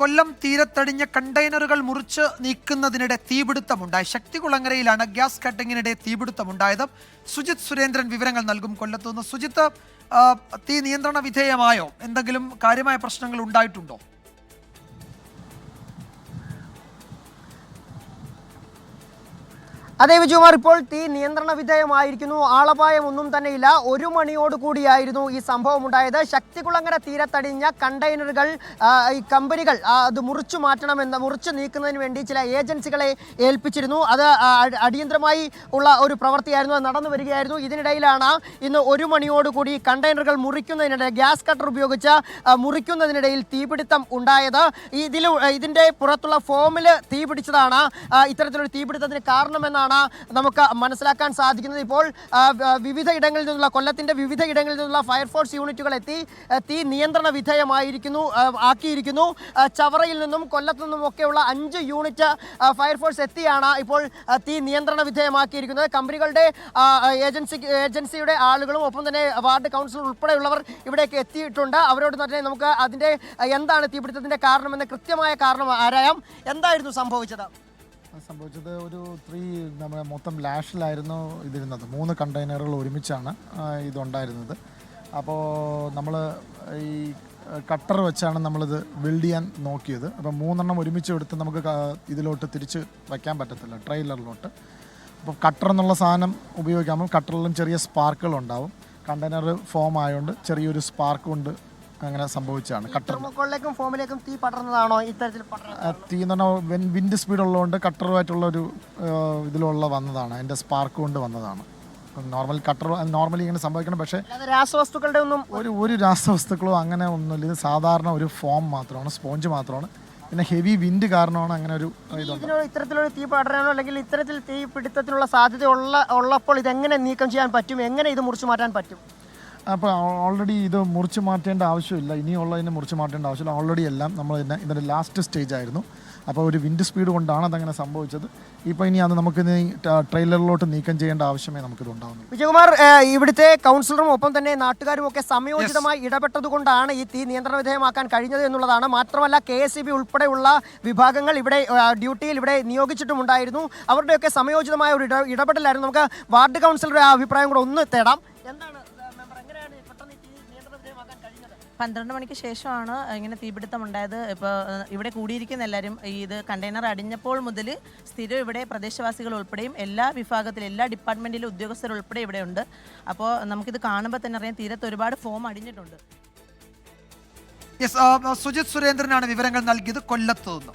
കൊല്ലം തീരത്തടിഞ്ഞ കണ്ടെയ്നറുകൾ മുറിച്ച് നീക്കുന്നതിനിടെ തീപിടുത്തമുണ്ടായി. ശക്തികുളങ്ങരയിലാണ് ഗ്യാസ് കട്ടിങ്ങിനിടെ തീപിടുത്തമുണ്ടായത്. സുജിത് സുരേന്ദ്രൻ വിവരങ്ങൾ നൽകും കൊല്ലത്തുനിന്ന്. സുജിത്ത് തീ നിയന്ത്രണ വിധേയമായോ? എന്തെങ്കിലും കാര്യമായ പ്രശ്നങ്ങൾ ഉണ്ടായിട്ടുണ്ടോ? അതെ വിജയകുമാർ ഇപ്പോൾ തീ നിയന്ത്രണ വിധേയമായിരിക്കുന്നു. ആളപായം ഒന്നും തന്നെയില്ല. ഒരു മണിയോട് കൂടിയായിരുന്നു ഈ സംഭവം ഉണ്ടായത് ശക്തികുളങ്ങര തീരത്തടിഞ്ഞ കണ്ടെയ്നറുകൾ ഈ കമ്പനികൾ അത് മുറിച്ചു മാറ്റണമെന്ന് മുറിച്ചു നീക്കുന്നതിന് വേണ്ടി ചില ഏജൻസികളെ ഏൽപ്പിച്ചിരുന്നു. അത് അടിയന്തരമായി ഉള്ള ഒരു പ്രവൃത്തിയായിരുന്നു. അത് നടന്നു വരികയായിരുന്നു. ഇതിനിടയിലാണ് ഇന്ന് ഒരു മണിയോട് കൂടി കണ്ടെയ്നറുകൾ മുറിക്കുന്നതിനിടെ ഗ്യാസ് കട്ടർ ഉപയോഗിച്ച് മുറിക്കുന്നതിനിടയിൽ തീപിടുത്തം ഉണ്ടായത്. ഇതിൽ ഇതിന്റെ പുറത്തുള്ള ഫോമിൽ തീപിടിച്ചതാണ് ഇത്തരത്തിലൊരു തീപിടുത്തത്തിന് കാരണമെന്നാണ് നമുക്ക് മനസ്സിലാക്കാൻ സാധിക്കുന്നത്. ഇപ്പോൾ വിവിധ ഇടങ്ങളിൽ നിന്നുള്ള കൊല്ലത്തിന്റെ വിവിധ ഇടങ്ങളിൽ നിന്നുള്ള ഫയർഫോഴ്സ് യൂണിറ്റുകൾ എത്തി തീ നിയന്ത്രണ വിധേയമായിരിക്കുന്നു ആക്കിയിരിക്കുന്നു. ചവറയിൽ നിന്നും കൊല്ലത്തു നിന്നും ഒക്കെയുള്ള അഞ്ച് യൂണിറ്റ് ഫയർഫോഴ്സ് എത്തിയാണ് ഇപ്പോൾ തീ നിയന്ത്രണ വിധേയമാക്കിയിരിക്കുന്നത്. കമ്പനികളുടെ ഏജൻസി ഏജൻസിയുടെ ആളുകളും ഒപ്പം തന്നെ വാർഡ് കൗൺസിൽ ഉൾപ്പെടെയുള്ളവർ ഇവിടേക്ക് എത്തിയിട്ടുണ്ട്. അവരോട് തന്നെ നമുക്ക് അതിന്റെ എന്താണ് തീപിടുത്തത്തിന്റെ കാരണമെന്ന് കൃത്യമായ കാരണം ആരായാം? എന്തായിരുന്നു സംഭവിച്ചത്? സംഭവിച്ചത് ഒരു ത്രീ നമ്മുടെ മൊത്തം ലാഷിലായിരുന്നു ഇതിരുന്നത്. മൂന്ന് കണ്ടെയ്നറുകൾ ഒരുമിച്ചാണ് ഇതുണ്ടായിരുന്നത്. അപ്പോൾ നമ്മൾ ഈ കട്ടർ വെച്ചാണ് നമ്മളിത് വെൽഡ് ചെയ്യാൻ നോക്കിയത്. അപ്പോൾ മൂന്നെണ്ണം ഒരുമിച്ച് എടുത്ത് നമുക്ക് ഇതിലോട്ട് തിരിച്ച് വയ്ക്കാൻ പറ്റത്തില്ല ട്രെയിലറിലോട്ട് അപ്പോൾ കട്ടർ എന്നുള്ള സാധനം ഉപയോഗിക്കുമ്പോൾ കട്ടറിലും ചെറിയ സ്പാർക്കുകൾ ഉണ്ടാവും കണ്ടെയ്നർ ഫോം ആയതുകൊണ്ട് ചെറിയൊരു സ്പാർക്ക് കൊണ്ട് അങ്ങനെ സംഭവിച്ചാണ് കട്ടർ. മുകളിലേക്കും ഫോമിലേക്കും തീ പടർന്നതാണോ ഇത്തരത്തിൽ തീ എന്ന് പറഞ്ഞാൽ വിൻഡ് സ്പീഡ് ഉള്ളതുകൊണ്ട് കട്ടറുമായിട്ടുള്ള ഒരു ഇതിലുള്ള വന്നതാണ്. അതിന്റെ സ്പാർക്ക് കൊണ്ട് വന്നതാണ്. നോർമൽ കട്ടർ നോർമലി ഇങ്ങനെ സംഭവിക്കണം. പക്ഷേ രാസവസ്തുക്കളുടെ ഒന്നും ഒരു ഒരു രാസവസ്തുക്കളോ അങ്ങനെ ഒന്നുമില്ല. ഇത് സാധാരണ ഒരു ഫോം മാത്രമാണ് സ്പോഞ്ച് മാത്രമാണ്. പിന്നെ ഹെവി വിൻഡ് കാരണമാണ് അങ്ങനെ ഒരു ഇത്തരത്തിലൊരു തീ പടരാനോ അല്ലെങ്കിൽ ഇത്തരത്തിൽ തീ പിടുത്തത്തിനുള്ള സാധ്യത ഉള്ള ഉള്ളപ്പോൾ ഇതെങ്ങനെ നീക്കം ചെയ്യാൻ പറ്റും? എങ്ങനെ ഇത് മുറിച്ചു മാറ്റാൻ പറ്റും? അപ്പോൾ ഓൾറെഡി ഇത് മുറിച്ച് മാറ്റേണ്ട ആവശ്യമില്ല. ഇനിയുള്ളതിനെ മുറിച്ച് മാറ്റേണ്ട ആവശ്യമില്ല. ഓൾറെഡി എല്ലാം നമ്മൾ തന്നെ ഇതിന്റെ ലാസ്റ്റ് സ്റ്റേജ് ആയിരുന്നു. അപ്പോൾ ഒരു വിൻഡ് സ്പീഡ് കൊണ്ടാണ് അതങ്ങനെ സംഭവിച്ചത്. ഇപ്പോൾ ഇനി അത് നമുക്ക് ഇനി ട്രെയിലറിലോട്ട് നീക്കം ചെയ്യേണ്ട ആവശ്യമേ നമുക്കിത് ഉണ്ടാവുന്നു വിജയകുമാർ ഇവിടുത്തെ കൗൺസിലറും ഒപ്പം തന്നെ നാട്ടുകാരും ഒക്കെ സമയോചിതമായി ഇടപെട്ടതുകൊണ്ടാണ് ഈ തീ നിയന്ത്രണ വിധേയമാക്കാൻ കഴിഞ്ഞത് എന്നുള്ളതാണ്. മാത്രമല്ല കെ എസ് ബി ഉൾപ്പെടെയുള്ള വിഭാഗങ്ങൾ ഇവിടെ ഡ്യൂട്ടിയിൽ ഇവിടെ നിയോഗിച്ചിട്ടുമുണ്ടായിരുന്നു. അവരുടെയൊക്കെ സമയോചിതമായ ഒരു ഇട ഇടപെടലായിരുന്നു. നമുക്ക് വാർഡ് കൗൺസിലറുടെ ആ അഭിപ്രായം കൂടെ ഒന്ന് തേടാം. എന്താണ് പന്ത്രണ്ട് മണിക്ക് ശേഷമാണ് ഇങ്ങനെ തീപിടുത്തം ഉണ്ടായത്. ഇപ്പോൾ ഇവിടെ കൂടിയിരിക്കുന്ന എല്ലാവരും ഈ ഇത് കണ്ടെയ്നർ അടിഞ്ഞപ്പോൾ മുതൽ സ്ഥിരം ഇവിടെ പ്രദേശവാസികൾ ഉൾപ്പെടെയും എല്ലാ വിഭാഗത്തിലും എല്ലാ ഡിപ്പാർട്ട്മെന്റിലും ഉദ്യോഗസ്ഥർ ഉൾപ്പെടെ ഇവിടെ ഉണ്ട്. അപ്പോൾ നമുക്കിത് കാണുമ്പോൾ തന്നെ അറിയാം തീരത്ത് ഒരുപാട് ഫോം അടിഞ്ഞിട്ടുണ്ട്. യെസ് സുജിത് സുരേന്ദ്രനാണ് വിവരങ്ങൾ നൽകിയത് കൊല്ലത്തു നിന്ന്.